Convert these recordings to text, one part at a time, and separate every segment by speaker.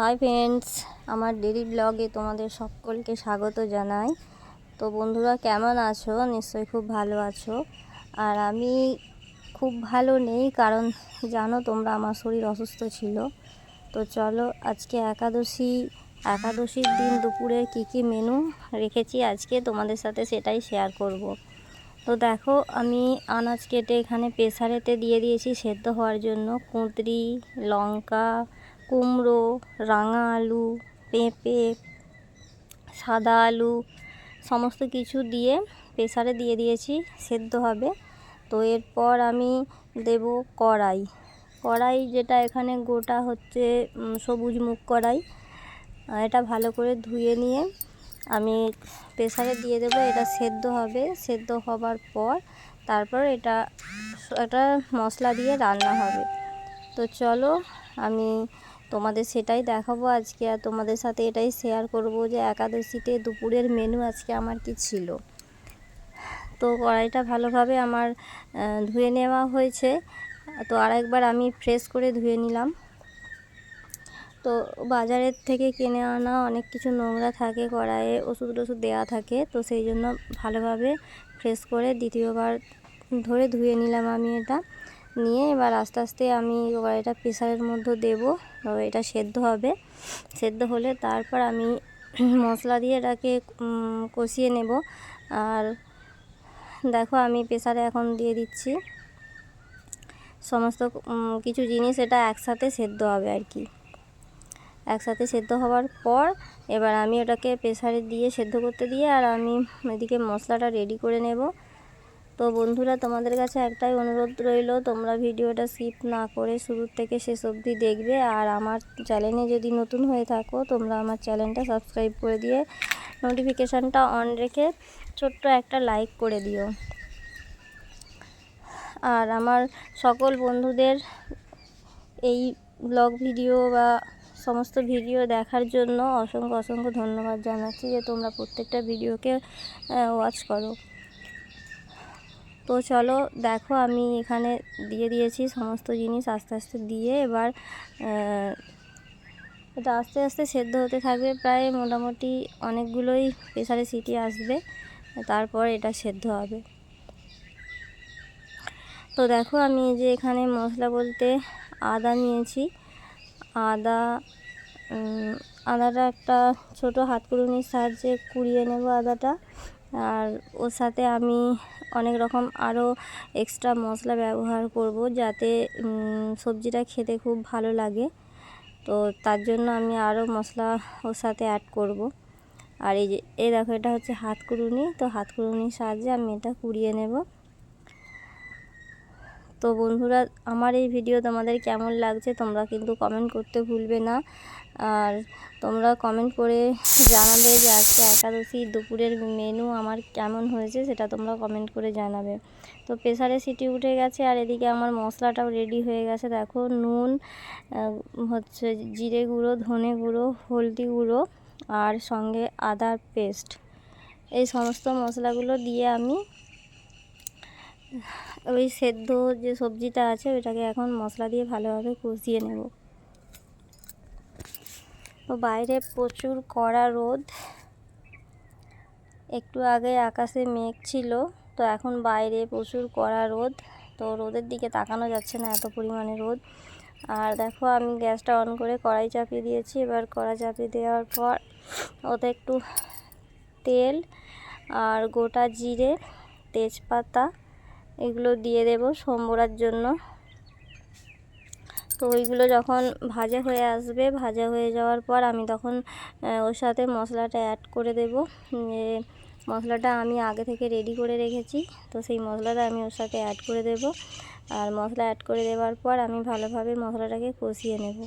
Speaker 1: Hi friends, আমার daily ব্লগে তোমাদের সকলকে স্বাগত জানাই। তো বন্ধুরা, কেমন আছো? নিশ্চয়ই খুব ভালো আছো। আর আমি খুব ভালো নেই, কারণ জানো তোমরা আমার শরীর অসুস্থ ছিল। তো চলো, আজকে একাদশী, একাদশীর দিন দুপুরে কী কী মেনু রেখেছি আজকে তোমাদের সাথে সেটাই শেয়ার করব। তো দেখো, আমি আনাজ কেটে এখানে প্রেসারেতে দিয়ে দিয়েছি সেদ্ধ হওয়ার জন্য। কুঁদরি, লঙ্কা কুমড়ো, রাঙা আলু, পেঁপে, সাদা আলু, সমস্ত কিছু দিয়ে প্রেসারে দিয়ে দিয়েছি, সেদ্ধ হবে। তো এরপর আমি দেব কড়াই। কড়াই যেটা এখানে গোটা হচ্ছে সবুজ মুখ কড়াই। এটা ভালো করে ধুয়ে নিয়ে আমি প্রেসারে দিয়ে দেবো, এটা সেদ্ধ হবে। সেদ্ধ হবার পর তারপর এটা এটা মশলা দিয়ে রান্না হবে। তো চলো আমি তোমাদের সেটাই দেখাবো আজকে আর তোমাদের সাথে এটাই শেয়ার করব যে একাদশীতে দুপুরের মেনু আজকে আমার কি ছিল। তো কড়াইটা ভালোভাবে আমার ধুয়ে নেওয়া হয়েছে। তো আরেকবার আমি ফ্রেশ করে ধুয়ে নিলাম। তো বাজারের থেকে কিনে আনা অনেক কিছু নোংরা থাকে, কড়াইয়ে ওষুধ টষুধ দেওয়া থাকে। তো সেই জন্য ভালোভাবে ফ্রেশ করে দ্বিতীয়বার ধরে ধুয়ে নিলাম আমি এটা। নিয়ে এবার আস্তে আস্তে আমি এটা প্রেসারের মধ্যে দেবো এটা সেদ্ধ হবে। সেদ্ধ হলে তারপর আমি মশলা দিয়ে এটাকে কষিয়ে নেব। আর দেখো আমি প্রেসারে এখন দিয়ে দিচ্ছি। সমস্ত কিছু জিনিস এটা একসাথে সেদ্ধ হবে আর কি। একসাথে সেদ্ধ হওয়ার পর এবার আমি ওটাকে প্রেসারে দিয়ে সেদ্ধ করতে দিয়ে আর আমি এদিকে মশলাটা রেডি করে নেব। তো বন্ধুরা, তোমাদের কাছে একটাই অনুরোধ রইল, তোমরা ভিডিওটা স্কিপ না করে শুরু থেকে শেষ অবধি দেখবে। আর আমার চ্যানেলে যদি নতুন হয়ে থাকো, তোমরা আমার চ্যানেলটা সাবস্ক্রাইব করে দিয়ে নোটিফিকেশানটা অন রেখে ছোট্ট একটা লাইক করে দিও। আর আমার সকল বন্ধুদের এই ব্লগ ভিডিও বা সমস্ত ভিডিও দেখার জন্য অসংখ্য অসংখ্য ধন্যবাদ জানাচ্ছি যে তোমরা প্রত্যেকটা ভিডিওকে ওয়াচ করো। তো চলো দেখো আমি এখানে দিয়ে দিয়েছি সমস্ত জিনিস আস্তে আস্তে দিয়ে এবার এটা আস্তে আস্তে সেদ্ধ হতে থাকবে। প্রায় মোটামুটি অনেকগুলোই প্রেসারে সিটি আসবে, তারপর এটা সেদ্ধ হবে। তো দেখো আমি যে এখানে মশলা বলতে আদা নিয়েছি। আদা আদাটা একটা ছোট হাতকুড়ুনির সাহায্যে কুড়িয়ে নেব আদাটা। আর ওর সাথে আমি অনেক রকম আরও এক্সট্রা মশলা ব্যবহার করব যাতে সবজিটা খেতে খুব ভালো লাগে। তো তার জন্য আমি আরও মশলা ওর সাথে অ্যাড করব। আর এই যে, এই দেখো এটা হচ্ছে হাত কুড়ুনি। তো হাত কুড়ুনির সাহায্যে আমি এটা কুড়িয়ে নেব। তো বন্ধুরা, আমার এই ভিডিও তোমাদের কেমন লাগছে তোমরা কিন্তু কমেন্ট করতে ভুলবে না। আর তোমরা কমেন্ট করে জানাবে যে আজকে একাদশী দুপুরের মেনু আমার কেমন হয়েছে সেটা তোমরা কমেন্ট করে জানাবে। তো প্রেসারে সিটি উঠে গেছে আর এদিকে আমার মশলাটাও রেডি হয়ে গেছে। দেখো নুন হচ্ছে জিরে গুঁড়ো, ধনে গুঁড়ো, হলদি গুঁড়ো আর সঙ্গে আদার পেস্ট এই সমস্ত মশলাগুলো দিয়ে আমি ওই সেদ্ধ যে সবজিটা আছে ওইটাকে এখন মশলা দিয়ে ভালোভাবে কষিয়ে নেব। বাইরে প্রচুর কড়া রোদ। একটু আগে আকাশে মেঘ ছিল, তো এখন বাইরে প্রচুর কড়া রোদ, তো রোদের দিকে তাকানো যাচ্ছে না এত পরিমাণে রোদ। আর দেখো, আমি গ্যাসটা অন করে কড়াই চাপিয়ে দিয়েছি। এবার কড়াই চাপিয়ে দেওয়ার পর ওতে একটু তেল আর গোটা জিরে, তেজপাতা এগুলো দিয়ে দেব সম্বরার জন্য। তো ওইগুলো যখন ভাজা হয়ে আসবে, ভাজা হয়ে যাওয়ার পর আমি তখন ওর সাথে মশলাটা অ্যাড করে দেব। মশলাটা আমি আগে থেকে রেডি করে রেখেছি, তো সেই মশলাটা আমি ওর সাথে অ্যাড করে দেব। আর মশলা অ্যাড করে দেওয়ার পর আমি ভালোভাবে মশলাটাকে কষিয়ে নেব।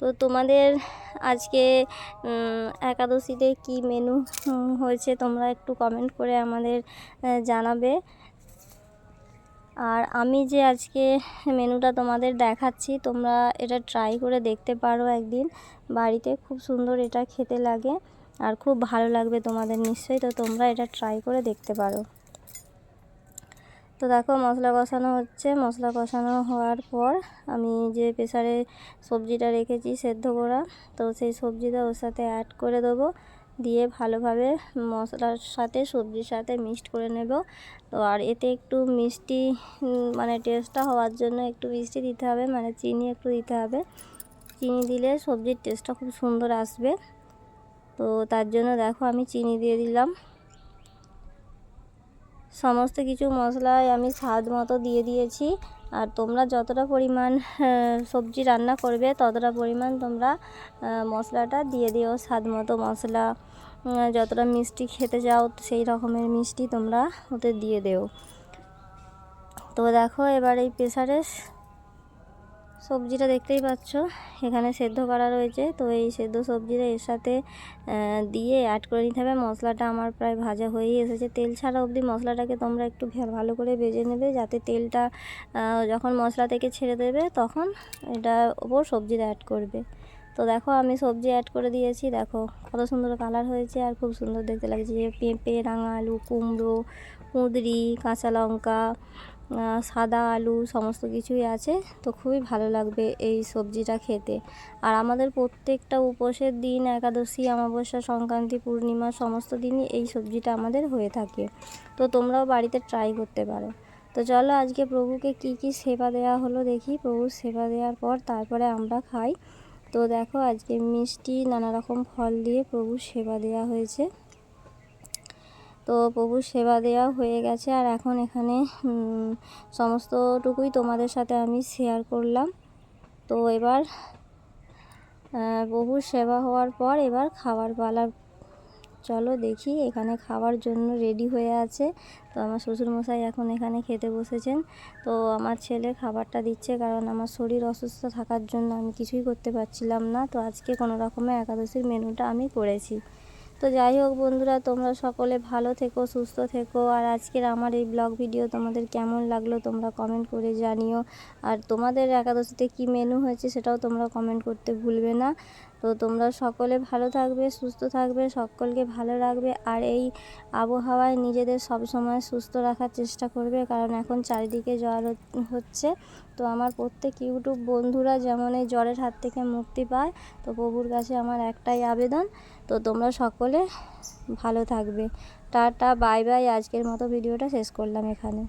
Speaker 1: তো তোমাদের আজকে একাদশীতে কি মেনু হয়েছে তোমরা একটু কমেন্ট করে আমাদের জানাবে। আর আমি যে আজকে মেনুটা তোমাদের দেখাচ্ছি, তোমরা এটা ট্রাই করে দেখতে পারো একদিন। বাড়িতে খুব সুন্দর এটা খেতে লাগে আর খুব ভালো লাগবে তোমাদের নিশ্চয়ই, তো তোমরা এটা ট্রাই করে দেখতে পারো। তো দেখো, মশলা কষানো হচ্ছে। মশলা কষানো হওয়ার পর আমি যে প্রেসারে সবজিটা রেখেছি, সেদ্ধ করা, তো সেই সবজিটা ওর সাথে অ্যাড করে দেবো। দিয়ে ভালোভাবে মশলার সাথে, সবজির সাথে মিক্সড করে নেব। তো আর এতে একটু মিষ্টি মানে টেস্টটা হওয়ার জন্য একটু মিষ্টি দিতে হবে মানে চিনি একটু দিতে হবে। চিনি দিলে সবজির টেস্টটা খুব সুন্দর আসবে। তো তার জন্য দেখো আমি চিনি দিয়ে দিলাম। সমস্ত কিছু মশলাই আমি স্বাদ মতো দিয়ে দিয়েছি। আর তোমরা যতটা পরিমাণ সবজি রান্না করবে, ততটা পরিমাণ তোমরা মশলাটা দিয়ে দিও, স্বাদ মতো মশলা। যতটা মিষ্টি খেতে চাও সেই রকমের মিষ্টি তোমরা ওতে দিয়ে দেও। তো দেখো, এবার এই প্রেসারে সবজিটা দেখতেই পাচ্ছ। এখানে সেদ্ধ করা রয়েছে। তো এই সেদ্ধ সবজিটা এর সাথে দিয়ে অ্যাড করে নিতে হবে। মশলাটা আমার প্রায় ভাজা হয়েই এসেছে। তেল ছাড়া অবধি মশলাটাকে তোমরা একটু ভালো করে ভেজে নেবে যাতে তেলটা যখন মশলা থেকে ছেড়ে দেবে তখন এটা ওপর সবজিটা অ্যাড করবে। তো দেখো আমি সবজি অ্যাড করে দিয়েছি। দেখো কত সুন্দর কালার হয়েছে আর খুব সুন্দর দেখতে লাগছে। পেঁপে রাঙা আলু কুমড়ো, কুঁদরি, কাঁচা লঙ্কা সাদা আলু, সমস্ত কিছুই আছে। তো খুবই ভালো লাগবে এই সবজিটা খেতে। আর আমাদের প্রত্যেকটা উপোসের দিন, একাদশী, অমাবস্যা, সংক্রান্তি, পূর্ণিমা, সমস্ত দিনই এই সবজিটা আমাদের হয়ে থাকে। তো তোমরাও বাড়িতে ট্রাই করতে পারো। তো চলো আজকে প্রভুকে কি কি সেবা দেওয়া হলো দেখি। প্রভুর সেবা দেওয়ার পর তারপরে আমরা খাই। তো দেখো আজকে মিষ্টি, নানা রকম ফল দিয়ে প্রভুর সেবা দেওয়া হয়েছে। তো প্রভুর সেবা দেওয়া হয়ে গেছে আর এখন এখানে সমস্তটুকুই তোমাদের সাথে আমি শেয়ার করলাম। তো এবার প্রভুর সেবা হওয়ার পর এবার খাবার পালার চলো দেখি এখানে খাওয়ার জন্য রেডি হয়ে আছে। তো আমার শ্বশুরমশাই এখন এখানে খেতে বসেছেন। তো আমার ছেলে খাবারটা দিচ্ছে কারণ আমার শরীর অসুস্থ থাকার জন্য আমি কিছুই করতে পারছিলাম না। তো আজকে কোনো রকমের একাদশীর মেনুটা আমি করেছি। তো যাই হোক বন্ধুরা, তোমরা সকলে ভালো থেকো, সুস্থ থেকো। আর আজকের আমার এই ব্লগ ভিডিও তোমাদের কেমন লাগল তোমরা কমেন্ট করে জানিও। আর তোমাদের একাদশীতে কি মেনু হয়েছে সেটাও তোমরা কমেন্ট করতে ভুলবে না। তো তোমরা সকলে ভালো থাকবে, সুস্থ থাকবে, সকলকে ভালো রাখবে। আর এই আবহাওয়ায় নিজেদের সব সময় সুস্থ রাখার চেষ্টা করবে, কারণ এখন চারিদিকে জ্বর হচ্ছে। তো আমার প্রত্যেক ইউটিউব বন্ধুরা যেমন এই জ্বরের হাত থেকে মুক্তি পায়, তো প্রভুর কাছে আমার একটাই আবেদন। তো তোমরা সকলে ভালো থাকবে। Tata, bye bye. আজকের মতো ভিডিওটা শেষ করলাম এখানে।